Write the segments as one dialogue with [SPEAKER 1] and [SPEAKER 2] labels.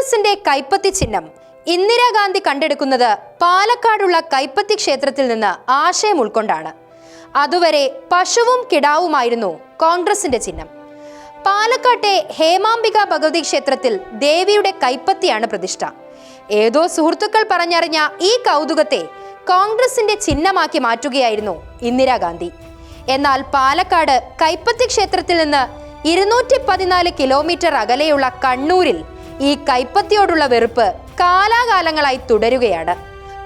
[SPEAKER 1] കോൺഗ്രസിന്റെ കൈപ്പത്തി ചിഹ്നം. ഇന്ദിരാഗാന്ധി കണ്ടെടുക്കുന്നത് പാലക്കാടുള്ള കൈപ്പത്തി ക്ഷേത്രത്തിൽ നിന്ന് ആശയം ഉൾക്കൊണ്ടാണ്. അതുവരെ പശുവും കിടാവുമായിരുന്നു കോൺഗ്രസിന്റെ ചിഹ്നം. പാലക്കാട്ടെ ഹേമാംബിക ഭഗവതി ക്ഷേത്രത്തിൽ ദേവിയുടെ കൈപ്പത്തിയാണ് പ്രതിഷ്ഠ. ഏതോ സുഹൃത്തുക്കൾ പറഞ്ഞറിഞ്ഞ ഈ കൗതുകത്തെ കോൺഗ്രസിന്റെ ചിഹ്നമാക്കി മാറ്റുകയായിരുന്നു ഇന്ദിരാഗാന്ധി. എന്നാൽ പാലക്കാട് കൈപ്പത്തി ക്ഷേത്രത്തിൽ നിന്ന് ഇരുന്നൂറ്റി പതിനാല് കിലോമീറ്റർ അകലെയുള്ള കണ്ണൂരിൽ ഈ കൈപ്പത്തിയോടുള്ള വെറുപ്പ് കാലാകാലങ്ങളായി തുടരുകയാണ്.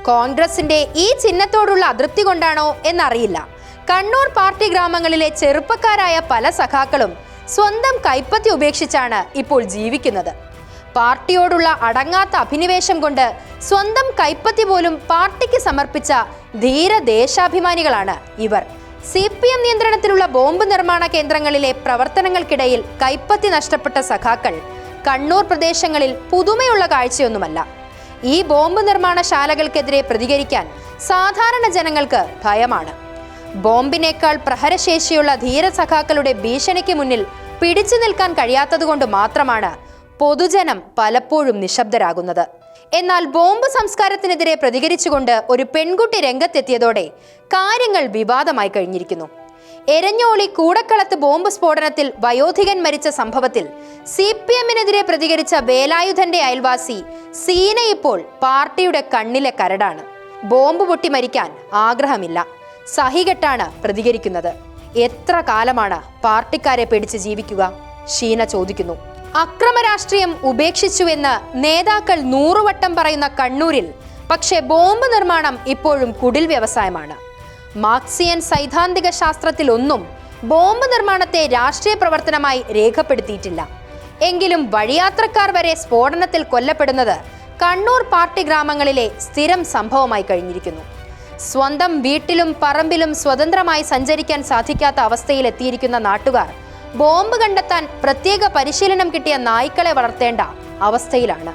[SPEAKER 1] കോൺഗ്രസിന്റെ ഈ ചിഹ്നത്തോടുള്ള അതൃപ്തി കൊണ്ടാണോ എന്നറിയില്ല. കണ്ണൂർ പാർട്ടി ഗ്രാമങ്ങളിലെ ചെറുപ്പക്കാരായ പല സഖാക്കളും സ്വന്തം കൈപ്പത്തി ഉപേക്ഷിച്ചാണ് ഇപ്പോൾ ജീവിക്കുന്നത്. പാർട്ടിയോടുള്ള അടങ്ങാത്ത അഭിനിവേശം കൊണ്ട് സ്വന്തം കൈപ്പത്തി പോലും പാർട്ടിക്ക് സമർപ്പിച്ച ധീര ദേശാഭിമാനികളാണ് ഇവർ. സി പി എം നിയന്ത്രണത്തിലുള്ള ബോംബ് നിർമ്മാണ കേന്ദ്രങ്ങളിലെ പ്രവർത്തനങ്ങൾക്കിടയിൽ കൈപ്പത്തി നഷ്ടപ്പെട്ട സഖാക്കൾ. കണ്ണൂർ പ്രദേശങ്ങളിൽ പുതുമയുള്ള കാഴ്ചയൊന്നുമല്ല. ഈ ബോംബ് നിർമ്മാണശാലകൾക്കെതിരെ പ്രതികരിക്കാൻ സാധാരണ ജനങ്ങൾക്ക് ഭയമാണ്. ബോംബിനേക്കാൾ പ്രഹരശേഷിയുള്ള ധീരസഖാക്കളുടെ ഭീഷണിക്ക് മുന്നിൽ പിടിച്ചു നിൽക്കാൻ കഴിയാത്തതുകൊണ്ട് മാത്രമാണ് പൊതുജനം പലപ്പോഴും നിശബ്ദരാകുന്നത്. എന്നാൽ ബോംബ് സംസ്കാരത്തിനെതിരെ പ്രതികരിച്ചുകൊണ്ട് ഒരു പെൺകുട്ടി രംഗത്തെത്തിയതോടെ കാര്യങ്ങൾ വിവാദമായി കഴിഞ്ഞിരിക്കുന്നു. എരഞ്ഞോളി കൂടക്കളത്ത് ബോംബ് സ്ഫോടനത്തിൽ വയോധികൻ മരിച്ച സംഭവത്തിൽ സി പി എമ്മിനെതിരെ പ്രതികരിച്ച വേലായുധന്റെ അയൽവാസി സീന ഇപ്പോൾ പാർട്ടിയുടെ കണ്ണിലെ കരടാണ്. ബോംബ് പൊട്ടി മരിക്കാൻ ആഗ്രഹമില്ല. സഹികെട്ടാണ് പ്രതികരിക്കുന്നത്. എത്ര കാലമാണ് പാർട്ടിക്കാരെ പേടിച്ച് ജീവിക്കുക? ഷീന ചോദിക്കുന്നു. അക്രമ രാഷ്ട്രീയം ഉപേക്ഷിച്ചുവെന്ന് നേതാക്കൾ നൂറുവട്ടം പറയുന്ന കണ്ണൂരിൽ പക്ഷേ ബോംബ് നിർമ്മാണം ഇപ്പോഴും കുടിൽ വ്യവസായമാണ്. മാർക്സിയൻ സൈദ്ധാന്തിക ശാസ്ത്രത്തിൽ ഒന്നും ബോംബ് നിർമ്മാണത്തെ രാഷ്ട്രീയ പ്രവർത്തനമായി രേഖപ്പെടുത്തിയിട്ടില്ല. എങ്കിലും വഴിയാത്രക്കാർ വരെ സ്ഫോടനത്തിൽ കൊല്ലപ്പെടുന്നത് കണ്ണൂർ പാർട്ടി ഗ്രാമങ്ങളിലെ സ്ഥിരം സംഭവമായി കഴിഞ്ഞിരിക്കുന്നു. സ്വന്തം വീട്ടിലും പറമ്പിലും സ്വതന്ത്രമായി സഞ്ചരിക്കാൻ സാധിക്കാത്ത അവസ്ഥയിൽ എത്തിയിരിക്കുന്ന നാട്ടുകാർ ബോംബ് കണ്ടെത്താൻ പ്രത്യേക പരിശീലനം കിട്ടിയ നായ്ക്കളെ വളർത്തേണ്ട അവസ്ഥയിലാണ്.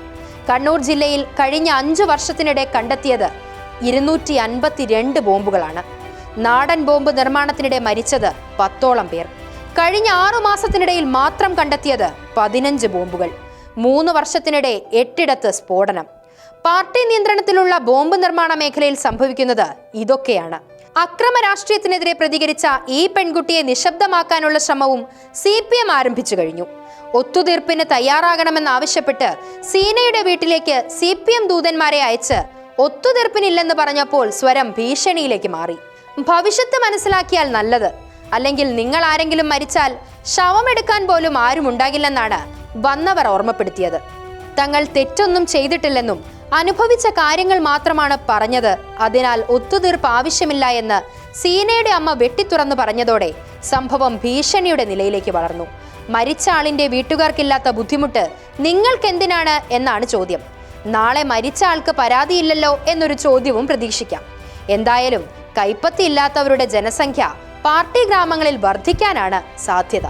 [SPEAKER 1] കണ്ണൂർ ജില്ലയിൽ കഴിഞ്ഞ അഞ്ചു വർഷത്തിനിടെ കണ്ടെത്തിയത് ഇരുന്നൂറ്റി അൻപത്തിരണ്ട് ബോംബുകളാണ്. നാടൻ ബോംബ് നിർമ്മാണത്തിനിടെ മരിച്ചത് പത്തോളം പേർ. കഴിഞ്ഞ ആറു മാസത്തിനിടയിൽ മാത്രം കണ്ടെത്തിയത് പതിനഞ്ച് ബോംബുകൾ. മൂന്ന് വർഷത്തിനിടെ എട്ടിടത്ത് സ്ഫോടനം. പാർട്ടി നിയന്ത്രണത്തിലുള്ള ബോംബ് നിർമ്മാണ മേഖലയിൽ സംഭവിക്കുന്നത് ഇതൊക്കെയാണ്. അക്രമ രാഷ്ട്രീയത്തിനെതിരെ പ്രതികരിച്ച ഈ പെൺകുട്ടിയെ നിശബ്ദമാക്കാനുള്ള ശ്രമവും സി പി എം ആരംഭിച്ചു കഴിഞ്ഞു. ഒത്തുതീർപ്പിന് തയ്യാറാകണമെന്നാവശ്യപ്പെട്ട് സീനയുടെ വീട്ടിലേക്ക് സി പി എം ദൂതന്മാരെ അയച്ച് ഒത്തുതീർപ്പിനില്ലെന്ന് പറഞ്ഞപ്പോൾ സ്വരം ഭീഷണിയിലേക്ക് മാറി. ഭവിഷ്യത്ത് മനസ്സിലാക്കിയാൽ നല്ലത്. അല്ലെങ്കിൽ നിങ്ങൾ ആരെങ്കിലും മരിച്ചാൽ ശവമെടുക്കാൻ പോലും ആരും ഉണ്ടാകില്ലെന്നാണ് വന്നവർ ഓർമ്മപ്പെടുത്തിയത്. തങ്ങൾ തെറ്റൊന്നും ചെയ്തിട്ടില്ലെന്നും അനുഭവിച്ച കാര്യങ്ങൾ മാത്രമാണ് പറഞ്ഞത്. അതിനാൽ ഒത്തുതീർപ്പ് ആവശ്യമില്ല എന്ന് സീനയുടെ അമ്മ വെട്ടിത്തുറന്നു പറഞ്ഞതോടെ സംഭവം ഭീഷണിയുടെ നിലയിലേക്ക് വളർന്നു. മരിച്ച ആളിന്റെ വീട്ടുകാർക്കില്ലാത്ത ബുദ്ധിമുട്ട് നിങ്ങൾക്ക് എന്തിനാണ് എന്നാണ് ചോദ്യം. നാളെ മരിച്ച ആൾക്ക് പരാതിയില്ലല്ലോ എന്നൊരു ചോദ്യവും പ്രതീക്ഷിക്കാം. എന്തായാലും കൈപ്പത്തി ഇല്ലാത്തവരുടെ ജനസംഖ്യ പാർട്ടി ഗ്രാമങ്ങളിൽ വർദ്ധിക്കാനാണ് സാധ്യത.